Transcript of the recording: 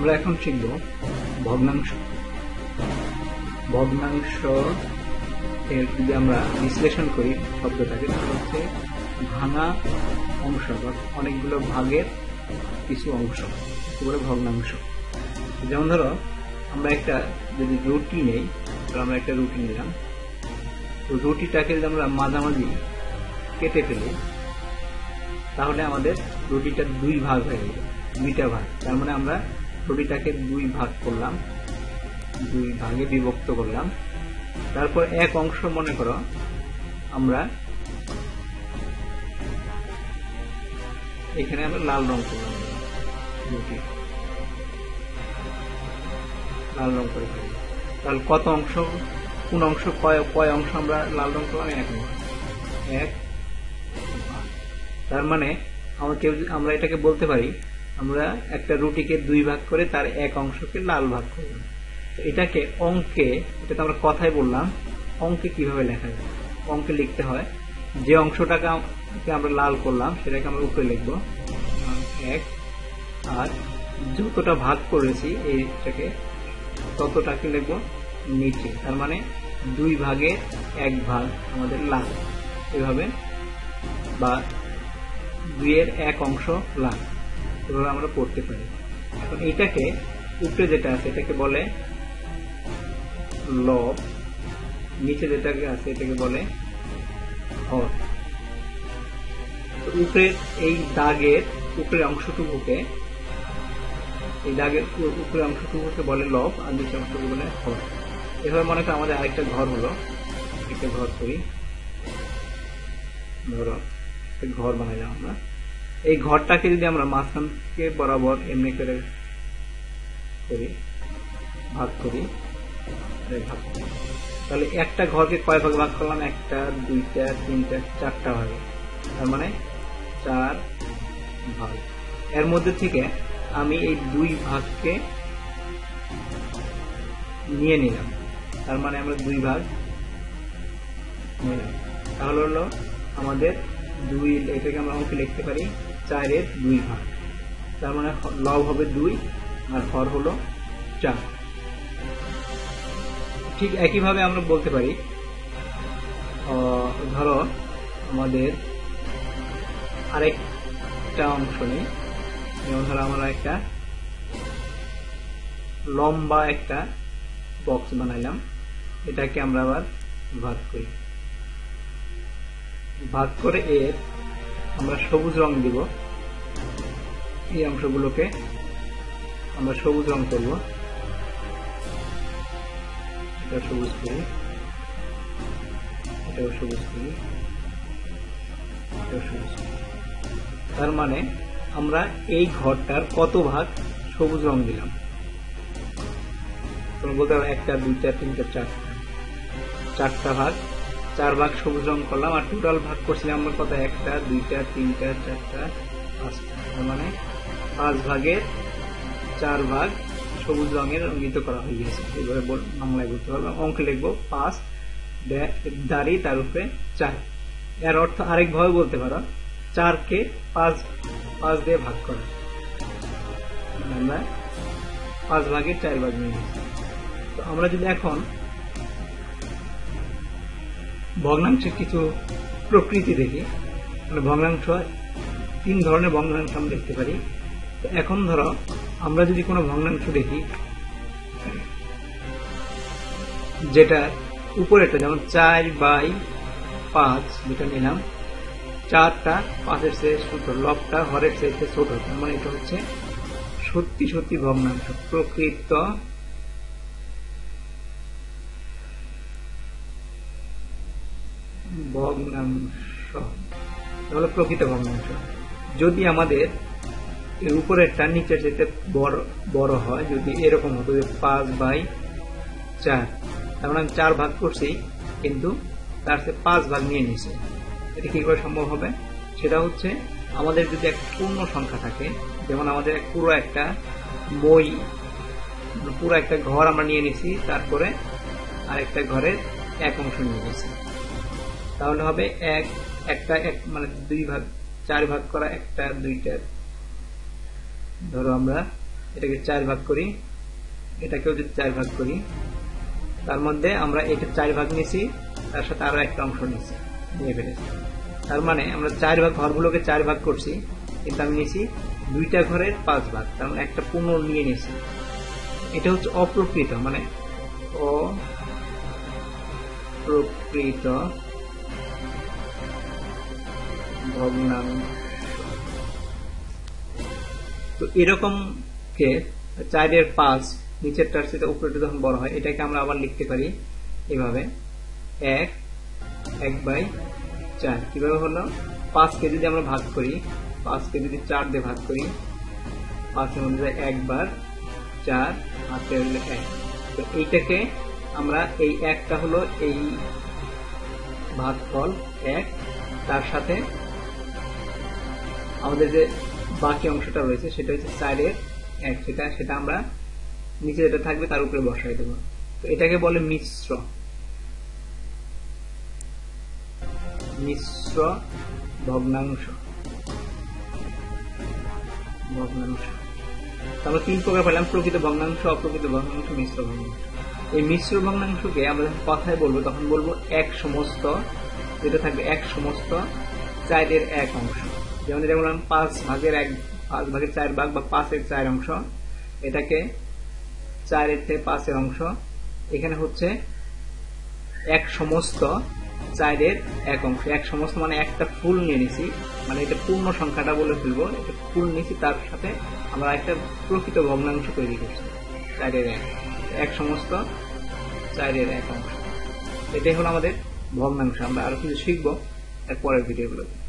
আমরা এখন শিখব ভগ্নাংশ। ভগ্নাংশ এর যদি আমরা বিশ্লেষণ করি, শব্দটাকে, তাহলে হচ্ছে ভাঙা অংশ অনেকগুলো ভাগের কিছু অংশ। ভগ্নাংশ? যেমন ধরো, আমরা একটা যদি রুটি নেই, তাহলে আমরা একটা রুটি নিলাম। তো রুটিটাকে যদি আমরা মাঝামাঝি কেটে ফেলি, তাহলে আমাদের রুটিটা দুই ভাগ হয়ে গেল, দুইটা ভাগ। তার মানে আমরা রুটিটাকে দুই ভাগ করলাম, দুই ভাগে বিভক্ত করলাম। তারপর এক অংশ মনে করো, আমরা এখানে আমরা লাল রং করলাম। লাল রং করে তাহলে কত অংশ? কোন অংশ, কয় কয় অংশ আমরা লাল রং করলাম? এক এক তার মানে আমরা কেউ আমরা এটাকে বলতে পারি আমরা একটা রুটিকে দুই ভাগ করে তার এক অংশকে লাল ভাগ করলাম। এটাকে অঙ্কে, এটা তো আমরা কথাই বললাম, অঙ্কে কীভাবে লেখা যায়? অঙ্কে লিখতে হয়, যে অংশটাকে আমরা লাল করলাম, সেটাকে আমরা উপরে লিখব। এক, আর যতটা ভাগ করেছি, এইটাকে ততটাকে লিখব নিচে। তার মানে দুই ভাগে এক ভাগ আমাদের লাল। এভাবে বা দুইয়ের এক অংশ লাল। এভাবে আমরা পড়তে পারি। এখন এইটাকে উপরে যেটা আছে, এটাকে বলে লব, নিচে যেটাকে আছে, এটাকে বলে হর উপরের এই দাগের উপরের অংশটুকুকে, এই দাগের উপরের অংশটুকুকে বলে লব আর নিচের অংশটুকু বলে হর এভাবে মনে করো আমাদের আরেকটা ঘর হলো। একটা ঘর করি। ধরো ঘর বানাইলাম আমরা। এই ঘরটাকে যদি আমরা মাঝখানকে বরাবর এমনি করে করি, ভাগ করি ভাগ করি। তাহলে একটা ঘরকে কয় ভাগ ভাগ করলাম? একটা, দুইটা, তিনটা, চারটা ভাগে। তার মানে চার ভাগ। এর মধ্যে থেকে আমি এই দুই ভাগকে নিয়ে নিলাম। তার মানে আমরা দুই ভাগ নিলাম। তাহলে হলো আমাদের দুই, এটাকে আমরা অঙ্কে লিখতে পারি চারের দুই ভাগ। তার মানে লব হবে দুই, আর হর হলো চার। ঠিক একইভাবে আমরা বলতে পারি ধরো আমাদের আরেকটা অংশ নেই। যেমন ধরো আমরা একটা লম্বা একটা বক্স বানাইলাম। এটাকে আমরা আবার ভাগ করি। ভাগ করে এর আমরা সবুজ রং দিব। এই অংশগুলোকে আমরা সবুজ রং করব। এটা সবুজ করি। এটাও সবুজ করি। এটাও সবুজ তার মানে আমরা এই ঘরটার কত ভাগ সবুজ রং দিলাম? বলতে পারো একটা, দুইটা, তিনটা, চারটা। চারটা ভাগ, চার ভাগ সবুজ রং করলাম আর টোটাল ভাগ করছিলাম আমরা কত? একটা, দুইটা, তিনটা, চারটা, পাঁচটা। মানে পাঁচ ভাগের চার ভাগ সবুজ রঙের রঙ্গিত করা হয়ে গেছে এইভাবে বাংলায় বলতে পারব অঙ্কে লিখব পাঁচ দাঁড়ি, তার উপরে চার। এর অর্থ আরেকভাবে বলতে পারো, চারকে পাঁচ পাঁচ দিয়ে ভাগ করা। আমরা পাঁচ ভাগের চার ভাগ নিয়ে তো আমরা যদি এখন ভগ্নাংশের কিছু প্রকৃতি দেখি মানে ভগ্নাংশ, তিন ধরনের ভগ্নাংশ আমরা দেখতে পারি। এখন ধরো, আমরা যদি কোনো ভগ্নাংশ দেখি, যেটা উপরেটা যেমন চার বাই পাঁচ যেটা নিলাম, চারটা পাঁচের চেয়ে ছোট, লবটা হরের চেয়ে ছোট, তার মানে এটা হচ্ছে সত্যি সত্যি ভগ্নাংশ, প্রকৃত ভগ্নাংশ হলো প্রকৃত ভগ্নাংশ। যদি আমাদের এর উপরেরটা নিচের যেতে বড় বড় হয়, যদি এরকম হতো যে পাঁচ বাই চার। তার মানে আমি চার ভাগ করছি, কিন্তু তার সে পাঁচ ভাগ নিয়ে নিছে। এটা কি করে সম্ভব হবে? সেটা হচ্ছে, আমাদের যদি একটা পূর্ণ সংখ্যা থাকে, যেমন আমাদের পুরো একটা বই, পুরো একটা ঘর আমরা নিয়ে নিছি, তারপরে আরেকটা ঘরের এক অংশ নিয়ে নিছি। তাহলে হবে এক, একটা এক মানে দুই ভাগ, চার ভাগ করা একটা, দুইটা ধরো আমরা এটাকে চার ভাগ করি, এটাকেও যদি চার ভাগ করি, তার মধ্যে আমরা এটা চার ভাগ নিয়েছি, তার সাথে আরও একটা অংশ নিয়েছি, নিয়ে ফেলেছি। তার মানে আমরা চার ভাগ ঘরগুলোকে চার ভাগ করছি, কিন্তু আমি নিয়েছি দুইটা ঘরের পাঁচ ভাগ, তার মানে একটা পূর্ণ নিয়ে নিয়েছি। এটা হচ্ছে অপ্রকৃত মানে অপ্রকৃত ভগ্নাংশ। তো এরকম কে চারের পাঁচ নিচেরটার সাথে উপরেটা যখন বড় হয়, এটাকে আমরা আবার লিখতে পারি এভাবে। এক এক বাই চার। কীভাবে হলো? পাঁচকে যদি আমরা ভাগ করি, পাঁচকে যদি চার দিয়ে ভাগ করি, পাঁচের মধ্যে একবার চার, হাতে হলো এক। তো এইটাকে আমরা এই একটা হলো এই ভাগফল এক। তার সাথে আমাদের যে বাকি অংশটা রয়েছে, সেটা হচ্ছে চারের এক, সেটা সেটা আমরা নিচে যেটা থাকবে তার উপরে বসাই দেবো। তো এটাকে বলে মিশ্র। মিশ্র ভগ্নাংশ। ভগ্নাংশ। আমরা তিন প্রকার পেলাম, প্রকৃত ভগ্নাংশ, অপ্রকৃত ভগ্নাংশ, মিশ্র ভগ্নাংশ। এই মিশ্র ভগ্নাংশকে আমরা যখন কথায় বলব, তখন বলব এক সমস্ত, যেটা থাকবে এক সমস্ত চারের এক অংশ। যেমন এটা বললাম পাঁচ ভাগের এক, পাঁচ ভাগের চার ভাগ বা পাঁচের চার অংশ। এটাকে চারের থেকে পাঁচের অংশ। এখানে হচ্ছে এক সমস্ত চারের এক অংশ। এক সমস্ত মানে একটা ফুল নিয়ে নিছি। মানে এটা পূর্ণ সংখ্যাটা বলে ফেলব। এটা ফুল নিছি, তার সাথে আমরা একটা প্রকৃত ভগ্নাংশ তৈরি করছি। চারের এক। এক সমস্ত চারের এক অংশ। এটাই হলো আমাদের ভগ্নাংশ। আমরা আরও কিছু শিখব এর পরের ভিডিওগুলোতে